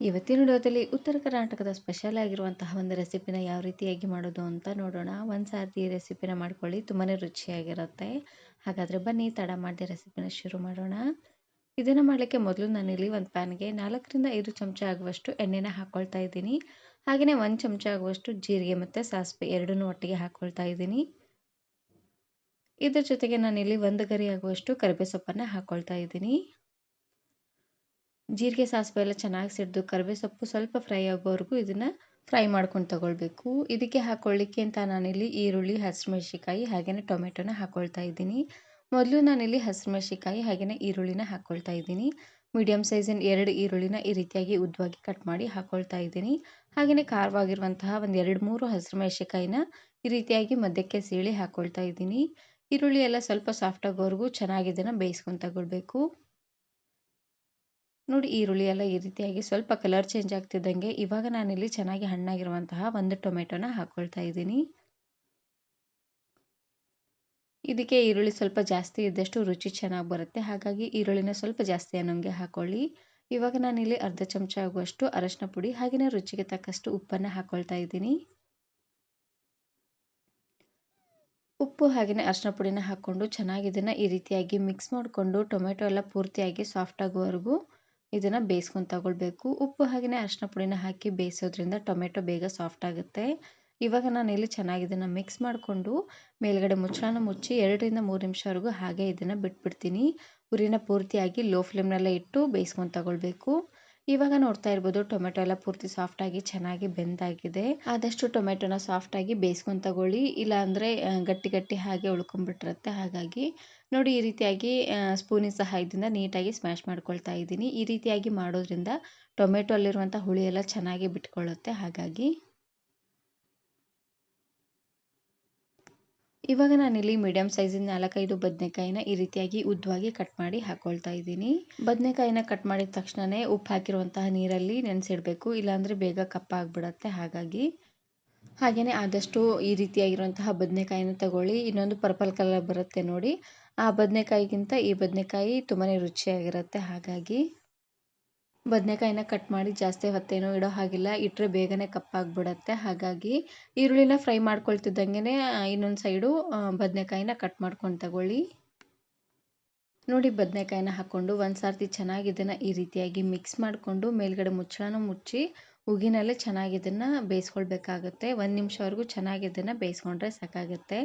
ಇವತ್ತಿನ ವಿಡಿಯೋದಲ್ಲಿ ಉತ್ತರ ಕರ್ನಾಟಕದ ಸ್ಪೆಷಲ್ ಆಗಿರುವಂತಹ ಒಂದು ರೆಸಿಪಿನ ಯಾವ ರೀತಿಯಾಗಿ ಮಾಡೋದು ಅಂತ ನೋಡೋಣ. ಒಂದು ಸಾರಿ ರೆಸಿಪಿನ ಮಾಡ್ಕೊಳ್ಳಿ ತುಂಬಾ ರುಚಿಯಾಗಿರುತ್ತೆ. ಹಾಗಾದರೆ ಬನ್ನಿ, ತಡ ಮಾಡಿ ರೆಸಿಪಿನ ಶುರು ಮಾಡೋಣ. ಇದನ್ನು ಮಾಡಲಿಕ್ಕೆ ಮೊದಲು ನಾನಿಲ್ಲಿ ಒಂದು ಪ್ಯಾನ್ಗೆ ನಾಲ್ಕರಿಂದ ಐದು ಚಮಚ ಆಗುವಷ್ಟು ಎಣ್ಣೆನ ಹಾಕ್ಕೊಳ್ತಾ ಇದ್ದೀನಿ. ಹಾಗೆಯೇ ಒಂದು ಚಮಚ ಆಗುವಷ್ಟು ಜೀರಿಗೆ ಮತ್ತು ಸಾಸಿವೆ ಎರಡನ್ನೂ ಒಟ್ಟಿಗೆ ಹಾಕ್ಕೊಳ್ತಾ ಇದ್ದೀನಿ. ಇದ್ರ ಜೊತೆಗೆ ನಾನಿಲ್ಲಿ ಒಂದು ಗರಿ ಆಗುವಷ್ಟು ಕರಿಬೇ ಸೊಪ್ಪನ್ನು ಹಾಕ್ಕೊಳ್ತಾ ಇದ್ದೀನಿ. ಜೀರಿಗೆ ಸಾಸಿವೆ ಎಲ್ಲ ಚೆನ್ನಾಗಿ ಸಿಡಿದು ಕರಿಬೇ ಸೊಪ್ಪು ಸ್ವಲ್ಪ ಫ್ರೈ ಆಗೋವರೆಗೂ ಇದನ್ನು ಫ್ರೈ ಮಾಡ್ಕೊಂಡು ತಗೊಳ್ಬೇಕು. ಇದಕ್ಕೆ ಹಾಕ್ಕೊಳ್ಳಿಕ್ಕೆ ಅಂತ ನಾನಿಲ್ಲಿ ಈರುಳ್ಳಿ ಹಸಿಮೆಣ್ಸಿಕಾಯಿ ಹಾಗೆಯೇ ಟೊಮೆಟೊನ ಹಾಕ್ಕೊಳ್ತಾ ಇದ್ದೀನಿ. ಮೊದಲು ನಾನಿಲ್ಲಿ ಹಸಿಮೆಣ್ಸಿಕಾಯಿ ಹಾಗೆಯೇ ಈರುಳ್ಳಿನ ಹಾಕ್ಕೊಳ್ತಾ ಇದ್ದೀನಿ. ಮೀಡಿಯಮ್ ಸೈಜಿನ ಎರಡು ಈರುಳ್ಳಿನ ಈ ರೀತಿಯಾಗಿ ಉದ್ದವಾಗಿ ಕಟ್ ಮಾಡಿ ಹಾಕ್ಕೊಳ್ತಾ ಇದ್ದೀನಿ. ಹಾಗೆಯೇ ಖಾರವಾಗಿರುವಂತಹ ಒಂದು ಎರಡು ಮೂರು ಹಸಿಮೆಣ್ಸಿಕಾಯಿನ ಈ ರೀತಿಯಾಗಿ ಮಧ್ಯಕ್ಕೆ ಸೀಳಿ ಹಾಕ್ಕೊಳ್ತಾ ಇದ್ದೀನಿ. ಈರುಳ್ಳಿ ಎಲ್ಲ ಸ್ವಲ್ಪ ಸಾಫ್ಟ್ ಆಗೋವರೆಗೂ ಚೆನ್ನಾಗಿ ಇದನ್ನು ಬೇಯಿಸ್ಕೊಂಡು ತಗೊಳ್ಬೇಕು. ನೋಡಿ ಈರುಳ್ಳಿ ಎಲ್ಲ ಈ ರೀತಿಯಾಗಿ ಸ್ವಲ್ಪ ಕಲರ್ ಚೇಂಜ್ ಆಗ್ತಿದ್ದಂಗೆ ಇವಾಗ ನಾನಿಲ್ಲಿ ಚೆನ್ನಾಗಿ ಹಣ್ಣಾಗಿರುವಂತಹ ಒಂದು ಟೊಮೆಟೊನ ಹಾಕ್ಕೊಳ್ತಾ ಇದ್ದೀನಿ. ಇದಕ್ಕೆ ಈರುಳ್ಳಿ ಸ್ವಲ್ಪ ಜಾಸ್ತಿ ಇದ್ದಷ್ಟು ರುಚಿ ಚೆನ್ನಾಗಿ ಬರುತ್ತೆ. ಹಾಗಾಗಿ ಈರುಳ್ಳಿನ ಸ್ವಲ್ಪ ಜಾಸ್ತಿ ಅನ್ನೋಂಗೆ ಹಾಕ್ಕೊಳ್ಳಿ ಇವಾಗ ನಾನಿಲ್ಲಿ ಅರ್ಧ ಚಮಚ ಆಗುವಷ್ಟು ಅರಶಿನ ಪುಡಿ ಹಾಗೆಯೇ ರುಚಿಗೆ ತಕ್ಕಷ್ಟು ಉಪ್ಪನ್ನು ಹಾಕ್ಕೊಳ್ತಾ ಇದ್ದೀನಿ. ಉಪ್ಪು ಹಾಗೆಯೇ ಅರಶಿನ ಪುಡಿನ ಹಾಕ್ಕೊಂಡು ಚೆನ್ನಾಗಿ ಇದನ್ನು ಈ ರೀತಿಯಾಗಿ ಮಿಕ್ಸ್ ಮಾಡಿಕೊಂಡು ಟೊಮೆಟೊ ಎಲ್ಲ ಪೂರ್ತಿಯಾಗಿ ಸಾಫ್ಟ್ ಆಗುವವರೆಗೂ ಇದನ್ನು ಬೇಯಿಸ್ಕೊಂಡು ತಗೊಳ್ಬೇಕು. ಉಪ್ಪು ಹಾಗೆಯೇ ಅರಿಶಿನ ಪುಡಿನ ಹಾಕಿ ಬೇಯಿಸೋದ್ರಿಂದ ಟೊಮೆಟೊ ಬೇಗ ಸಾಫ್ಟ್ ಆಗುತ್ತೆ. ಇವಾಗ ನಾನು ಇಲ್ಲಿ ಚೆನ್ನಾಗಿ ಇದನ್ನು ಮಿಕ್ಸ್ ಮಾಡಿಕೊಂಡು ಮೇಲ್ಗಡೆ ಮುಚ್ಚಳನ ಮುಚ್ಚಿ ಎರಡರಿಂದ ಮೂರು ನಿಮಿಷವರೆಗೂ ಹಾಗೆ ಇದನ್ನು ಬಿಟ್ಬಿಡ್ತೀನಿ. ಉರಿನ ಪೂರ್ತಿಯಾಗಿ ಲೋ ಫ್ಲೇಮ್ನಲ್ಲೇ ಇಟ್ಟು ಬೇಯಿಸ್ಕೊಂಡು ತಗೊಳ್ಬೇಕು. ಇವಾಗ ನೋಡ್ತಾ ಇರ್ಬೋದು ಟೊಮೆಟೊ ಎಲ್ಲ ಪೂರ್ತಿ ಸಾಫ್ಟಾಗಿ ಚೆನ್ನಾಗಿ ಬೆಂದಾಗಿದೆ ಆದಷ್ಟು ಟೊಮೆಟೊನ ಸಾಫ್ಟಾಗಿ ಬೇಯಿಸ್ಕೊಂಡು ತಗೊಳ್ಳಿ. ಇಲ್ಲಾಂದರೆ ಗಟ್ಟಿ ಗಟ್ಟಿ ಹಾಗೆ ಉಳ್ಕೊಂಡ್ಬಿಟ್ಟಿರುತ್ತೆ. ಹಾಗಾಗಿ ನೋಡಿ, ಈ ರೀತಿಯಾಗಿ ಸ್ಪೂನಿನ ಸಹಾಯದಿಂದ ನೀಟಾಗಿ ಸ್ಮ್ಯಾಶ್ ಮಾಡ್ಕೊಳ್ತಾ ಇದ್ದೀನಿ. ಈ ರೀತಿಯಾಗಿ ಮಾಡೋದ್ರಿಂದ ಟೊಮೆಟೊ ಅಲ್ಲಿರುವಂಥ ಹುಳಿ ಎಲ್ಲ ಚೆನ್ನಾಗಿ ಬಿಟ್ಕೊಳ್ಳುತ್ತೆ ಹಾಗಾಗಿ ಇವಾಗ ನಾನಿಲ್ಲಿ ಮೀಡಿಯಮ್ ಸೈಜಿನ ನಾಲ್ಕೈದು ಬದನೆಕಾಯಿನ ಈ ರೀತಿಯಾಗಿ ಉದ್ದವಾಗಿ ಕಟ್ ಮಾಡಿ ಹಾಕೊಳ್ತಾ ಇದ್ದೀನಿ. ಬದನೆಕಾಯಿನ ಕಟ್ ಮಾಡಿದ ತಕ್ಷಣವೇ ಉಪ್ಪು ಹಾಕಿರುವಂತಹ ನೀರಲ್ಲಿ ನೆನೆಸಿಡಬೇಕು. ಇಲ್ಲಾಂದರೆ ಬೇಗ ಕಪ್ಪಾಗ್ಬಿಡತ್ತೆ ಹಾಗಾಗಿ. ಹಾಗೆಯೇ ಆದಷ್ಟು ಈ ರೀತಿಯಾಗಿರುವಂತಹ ಬದನೆಕಾಯಿನ ತಗೊಳ್ಳಿ. ಇನ್ನೊಂದು ಪರ್ಪಲ್ ಕಲರ್ ಬರುತ್ತೆ ನೋಡಿ. ಆ ಬದನೆಕಾಯಿಗಿಂತ ಈ ಬದನೆಕಾಯಿ ತುಂಬಾ ರುಚಿಯಾಗಿರುತ್ತೆ ಹಾಗಾಗಿ. ಬದನೆಕಾಯಿನ ಕಟ್ ಮಾಡಿ ಜಾಸ್ತಿ ಹೊತ್ತೇನೂ ಇಡೋ ಹಾಗಿಲ್ಲ. ಇಟ್ಟರೆ ಬೇಗನೆ ಕಪ್ಪಾಗಿಬಿಡತ್ತೆ. ಹಾಗಾಗಿ ಈರುಳ್ಳಿನ ಫ್ರೈ ಮಾಡ್ಕೊಳ್ತಿದ್ದಂಗೆ ಇನ್ನೊಂದು ಸೈಡು ಬದನೆಕಾಯಿನ ಕಟ್ ಮಾಡ್ಕೊಂಡು ತಗೊಳ್ಳಿ. ನೋಡಿ ಬದನೆಕಾಯಿನ ಹಾಕ್ಕೊಂಡು ಒಂದು ಸರ್ತಿ ಚೆನ್ನಾಗಿ ಇದನ್ನು ಈ ರೀತಿಯಾಗಿ ಮಿಕ್ಸ್ ಮಾಡಿಕೊಂಡು ಮೇಲ್ಗಡೆ ಮುಚ್ಚಳನ ಮುಚ್ಚಿ ಉಗಿನಲ್ಲೇ ಚೆನ್ನಾಗಿ ಇದನ್ನು ಬೇಯಿಸ್ಕೊಳ್ಬೇಕಾಗತ್ತೆ. ಒಂದು ನಿಮಿಷವರೆಗೂ ಚೆನ್ನಾಗಿ ಇದನ್ನು ಬೇಯಿಸ್ಕೊಂಡ್ರೆ ಸಾಕಾಗುತ್ತೆ.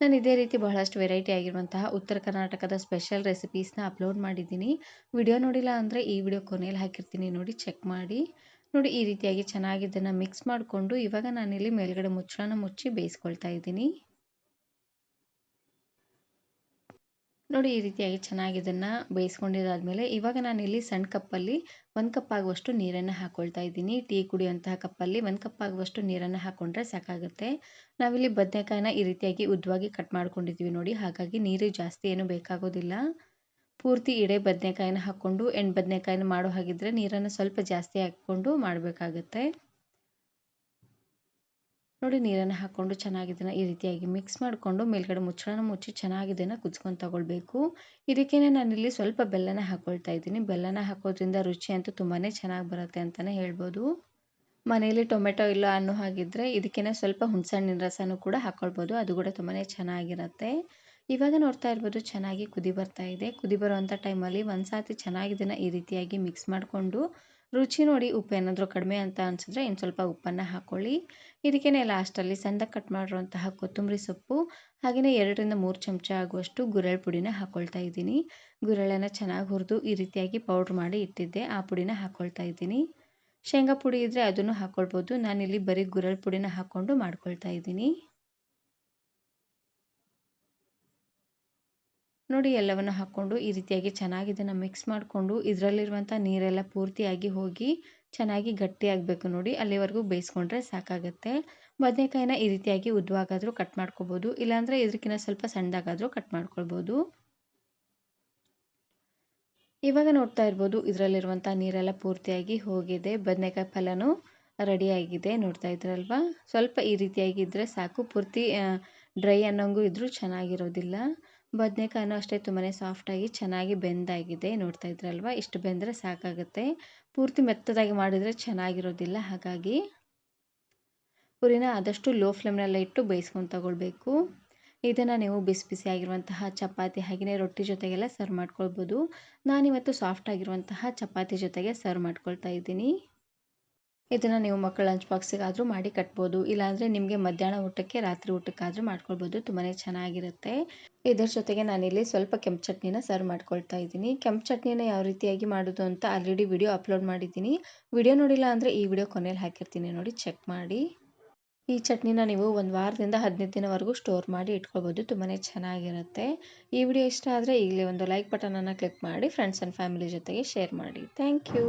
ನಾನು ಇದೇ ರೀತಿ ಬಹಳಷ್ಟು ವೆರೈಟಿ ಆಗಿರುವಂತಹ ಉತ್ತರ ಕರ್ನಾಟಕದ ಸ್ಪೆಷಲ್ ರೆಸಿಪೀಸ್ನ ಅಪ್ಲೋಡ್ ಮಾಡಿದ್ದೀನಿ. ವಿಡಿಯೋ ನೋಡಿಲ್ಲ ಅಂದರೆ ಈ ವಿಡಿಯೋ ಕೊನೆಯಲ್ಲಿ ಹಾಕಿರ್ತೀನಿ. ನೋಡಿ, ಚೆಕ್ ಮಾಡಿ. ನೋಡಿ, ಈ ರೀತಿಯಾಗಿ ಚೆನ್ನಾಗಿ ಇದನ್ನು ಮಿಕ್ಸ್ ಮಾಡಿಕೊಂಡು ಇವಾಗ ನಾನಿಲ್ಲಿ ಮೇಲ್ಗಡೆ ಮುಚ್ಚಳನ ಮುಚ್ಚಿ ಬೇಯಿಸ್ಕೊಳ್ತಾ ಇದ್ದೀನಿ. ನೋಡಿ ಈ ರೀತಿಯಾಗಿ ಚೆನ್ನಾಗಿ ಇದನ್ನು ಬೇಯಿಸ್ಕೊಂಡಿದ್ದಾದಮೇಲೆ ಇವಾಗ ನಾನಿಲ್ಲಿ ಸಣ್ಣ ಕಪ್ಪಲ್ಲಿ ಒಂದು ಕಪ್ ಆಗುವಷ್ಟು ನೀರನ್ನು ಹಾಕ್ಕೊಳ್ತಾ ಇದ್ದೀನಿ. ಟೀ ಕುಡಿಯುವಂತಹ ಕಪ್ಪಲ್ಲಿ ಒಂದು ಕಪ್ ಆಗುವಷ್ಟು ನೀರನ್ನು ಹಾಕ್ಕೊಂಡ್ರೆ ಸಾಕಾಗುತ್ತೆ. ನಾವಿಲ್ಲಿ ಬದನೆಕಾಯಿನ ಈ ರೀತಿಯಾಗಿ ಉದ್ದವಾಗಿ ಕಟ್ ಮಾಡ್ಕೊಂಡಿದ್ದೀವಿ ನೋಡಿ. ಹಾಗಾಗಿ ನೀರು ಜಾಸ್ತಿ ಏನು ಬೇಕಾಗೋದಿಲ್ಲ. ಪೂರ್ತಿ ಇಡೇ ಬದನೆಕಾಯಿನ ಹಾಕ್ಕೊಂಡು ಎಣ್ಣೆ ಬದನೆಕಾಯಿನ ಮಾಡೋ ಹಾಗಿದ್ರೆ ನೀರನ್ನು ಸ್ವಲ್ಪ ಜಾಸ್ತಿ ಹಾಕ್ಕೊಂಡು ಮಾಡಬೇಕಾಗತ್ತೆ. ನೋಡಿ ನೀರನ್ನು ಹಾಕ್ಕೊಂಡು ಚೆನ್ನಾಗಿ ಇದನ್ನು ಈ ರೀತಿಯಾಗಿ ಮಿಕ್ಸ್ ಮಾಡಿಕೊಂಡು ಮೇಲ್ಗಡೆ ಮುಚ್ಚಳನ ಮುಚ್ಚಿ ಚೆನ್ನಾಗಿ ಕುದ್ಸ್ಕೊಂಡು ತಗೊಳ್ಬೇಕು. ಇದಕ್ಕೇ ನಾನಿಲ್ಲಿ ಸ್ವಲ್ಪ ಬೆಲ್ಲನ ಹಾಕ್ಕೊಳ್ತಾ ಇದ್ದೀನಿ. ಬೆಲ್ಲನ ಹಾಕೋದ್ರಿಂದ ರುಚಿ ಅಂತೂ ತುಂಬಾ ಚೆನ್ನಾಗಿ ಬರುತ್ತೆ ಅಂತಲೇ ಹೇಳ್ಬೋದು. ಮನೆಯಲ್ಲಿ ಟೊಮೆಟೊ ಇಲ್ಲ ಅನ್ನೋ ಹಾಗಿದ್ರೆ ಇದಕ್ಕೇನೆ ಸ್ವಲ್ಪ ಹುಣಸಣ್ಣಿನ ರಸನೂ ಕೂಡ ಹಾಕ್ಕೊಳ್ಬೋದು ಅದು ಕೂಡ ತುಂಬಾ ಚೆನ್ನಾಗಿರುತ್ತೆ. ಇವಾಗ ನೋಡ್ತಾ ಇರ್ಬೋದು ಚೆನ್ನಾಗಿ ಕುದಿ ಬರ್ತಾ ಇದೆ. ಕುದಿ ಬರುವಂಥ ಟೈಮಲ್ಲಿ ಒಂದು ಸಾತಿ ಚೆನ್ನಾಗಿ ಈ ರೀತಿಯಾಗಿ ಮಿಕ್ಸ್ ಮಾಡಿಕೊಂಡು ರುಚಿ ನೋಡಿ ಉಪ್ಪು ಏನಾದರೂ ಕಡಿಮೆ ಅಂತ ಅನಿಸಿದ್ರೆ ಇನ್ನು ಸ್ವಲ್ಪ ಉಪ್ಪನ್ನು ಹಾಕ್ಕೊಳ್ಳಿ ಇದಕ್ಕೇ ಲಾಸ್ಟಲ್ಲಿ ಸಣ್ಣದಾಗಿ ಕಟ್ ಮಾಡಿರುವಂತಹ ಕೊತ್ತಂಬರಿ ಸೊಪ್ಪು ಹಾಗೆಯೇ ಎರಡರಿಂದ ಮೂರು ಚಮಚ ಆಗುವಷ್ಟು ಗುರೆಳ್ ಪುಡಿನ ಹಾಕ್ಕೊಳ್ತಾ ಇದ್ದೀನಿ. ಗುರೆಳನ್ನು ಚೆನ್ನಾಗಿ ಹುರಿದು ಈ ರೀತಿಯಾಗಿ ಪೌಡ್ರ್ ಮಾಡಿ ಇಟ್ಟಿದ್ದೆ, ಆ ಪುಡಿನ ಹಾಕ್ಕೊಳ್ತಾ ಇದ್ದೀನಿ. ಶೇಂಗಾ ಪುಡಿ ಇದ್ದರೆ ಅದನ್ನು ಹಾಕ್ಕೊಳ್ಬೋದು ನಾನಿಲ್ಲಿ ಬರೀ ಗುರೆಳ್ ಪುಡಿನ ಹಾಕ್ಕೊಂಡು ಮಾಡ್ಕೊಳ್ತಾ ಇದ್ದೀನಿ. ನೋಡಿ ಎಲ್ಲವನ್ನು ಹಾಕ್ಕೊಂಡು ಈ ರೀತಿಯಾಗಿ ಚೆನ್ನಾಗಿ ಇದನ್ನು ಮಿಕ್ಸ್ ಮಾಡಿಕೊಂಡು ಇದರಲ್ಲಿರುವಂಥ ನೀರೆಲ್ಲ ಪೂರ್ತಿಯಾಗಿ ಹೋಗಿ ಚೆನ್ನಾಗಿ ಗಟ್ಟಿಯಾಗಬೇಕು ನೋಡಿ. ಅಲ್ಲಿವರೆಗೂ ಬೇಯಿಸ್ಕೊಂಡ್ರೆ ಸಾಕಾಗುತ್ತೆ. ಬದನೆಕಾಯಿನ ಈ ರೀತಿಯಾಗಿ ಉದ್ದವಾಗಾದರೂ ಕಟ್ ಮಾಡ್ಕೋಬೋದು. ಇಲ್ಲಾಂದರೆ ಇದಕ್ಕಿಂತ ಸ್ವಲ್ಪ ಸಣ್ಣದಾಗಾದರೂ ಕಟ್ ಮಾಡ್ಕೊಳ್ಬೋದು. ಇವಾಗ ನೋಡ್ತಾ ಇರ್ಬೋದು ಇದರಲ್ಲಿರುವಂಥ ನೀರೆಲ್ಲ ಪೂರ್ತಿಯಾಗಿ ಹೋಗಿದೆ. ಬದನೆಕಾಯಿ ಫಲನೂ ರೆಡಿಯಾಗಿದೆ ನೋಡ್ತಾ ಇದ್ರಲ್ವಾ? ಸ್ವಲ್ಪ ಈ ರೀತಿಯಾಗಿ ಇದ್ದರೆ ಸಾಕು. ಪೂರ್ತಿ ಡ್ರೈ ಅನ್ನೋಂಗೂ ಇದ್ದರೂ ಚೆನ್ನಾಗಿರೋದಿಲ್ಲ. ಬದನೆಕಾಯಿನೂ ಅಷ್ಟೇ ತುಂಬಾ ಸಾಫ್ಟಾಗಿ ಚೆನ್ನಾಗಿ ಬೆಂದಾಗಿದೆ. ನೋಡ್ತಾ ಇದ್ರಲ್ವ? ಇಷ್ಟು ಬೆಂದರೆ ಸಾಕಾಗುತ್ತೆ. ಪೂರ್ತಿ ಮೆತ್ತದಾಗಿ ಮಾಡಿದರೆ ಚೆನ್ನಾಗಿರೋದಿಲ್ಲ. ಹಾಗಾಗಿ ಪುರಿನ ಆದಷ್ಟು ಲೋ ಫ್ಲೇಮ್ನಲ್ಲೇ ಇಟ್ಟು ಬೇಯಿಸ್ಕೊಂಡು ತಗೊಳ್ಬೇಕು. ಇದನ್ನು ನೀವು ಬಿಸಿ ಬಿಸಿಯಾಗಿರುವಂತಹ ಚಪಾತಿ ಹಾಗೆಯೇ ರೊಟ್ಟಿ ಜೊತೆಗೆಲ್ಲ ಸರ್ವ್ ಮಾಡ್ಕೊಳ್ಬೋದು. ನಾನಿವತ್ತು ಸಾಫ್ಟ್ ಆಗಿರುವಂತಹ ಚಪಾತಿ ಜೊತೆಗೆ ಸರ್ವ್ ಮಾಡ್ಕೊಳ್ತಾ ಇದ್ದೀನಿ. ಇದನ್ನು ನೀವು ಮಕ್ಕಳ ಲಂಚ್ ಬಾಕ್ಸಿಗಾದರೂ ಮಾಡಿ ಕಟ್ಬೋದು. ಇಲ್ಲಾಂದರೆ ನಿಮಗೆ ಮಧ್ಯಾಹ್ನ ಊಟಕ್ಕೆ, ರಾತ್ರಿ ಊಟಕ್ಕಾದರೂ ಮಾಡ್ಕೊಳ್ಬೋದು. ತುಂಬಾ ಚೆನ್ನಾಗಿರುತ್ತೆ. ಇದರ ಜೊತೆಗೆ ನಾನಿಲ್ಲಿ ಸ್ವಲ್ಪ ಕೆಂಪು ಚಟ್ನಿನ ಸರ್ವ್ ಮಾಡ್ಕೊಳ್ತಾ ಇದ್ದೀನಿ. ಕೆಂಪು ಚಟ್ನಿನ ಯಾವ ರೀತಿಯಾಗಿ ಮಾಡೋದು ಅಂತ ಆಲ್ರೆಡಿ ವಿಡಿಯೋ ಅಪ್ಲೋಡ್ ಮಾಡಿದ್ದೀನಿ. ವಿಡಿಯೋ ನೋಡಿಲ್ಲ ಅಂದರೆ ಈ ವಿಡಿಯೋ ಕೊನೆಯಲ್ಲಿ ಹಾಕಿರ್ತೀನಿ ನೋಡಿ ಚೆಕ್ ಮಾಡಿ. ಈ ಚಟ್ನಿನ ನೀವು ಒಂದು ವಾರದಿಂದ ಹದಿನೈದು ದಿನವರೆಗೂ ಸ್ಟೋರ್ ಮಾಡಿ ಇಟ್ಕೊಳ್ಬೋದು. ತುಂಬಾ ಚೆನ್ನಾಗಿರುತ್ತೆ. ಈ ವಿಡಿಯೋ ಇಷ್ಟ ಆದರೆ ಈಗಲೇ ಒಂದು ಲೈಕ್ ಬಟನನ್ನು ಕ್ಲಿಕ್ ಮಾಡಿ ಫ್ರೆಂಡ್ಸ್ ಆ್ಯಂಡ್ ಫ್ಯಾಮಿಲಿ ಜೊತೆಗೆ ಶೇರ್ ಮಾಡಿ. Thank you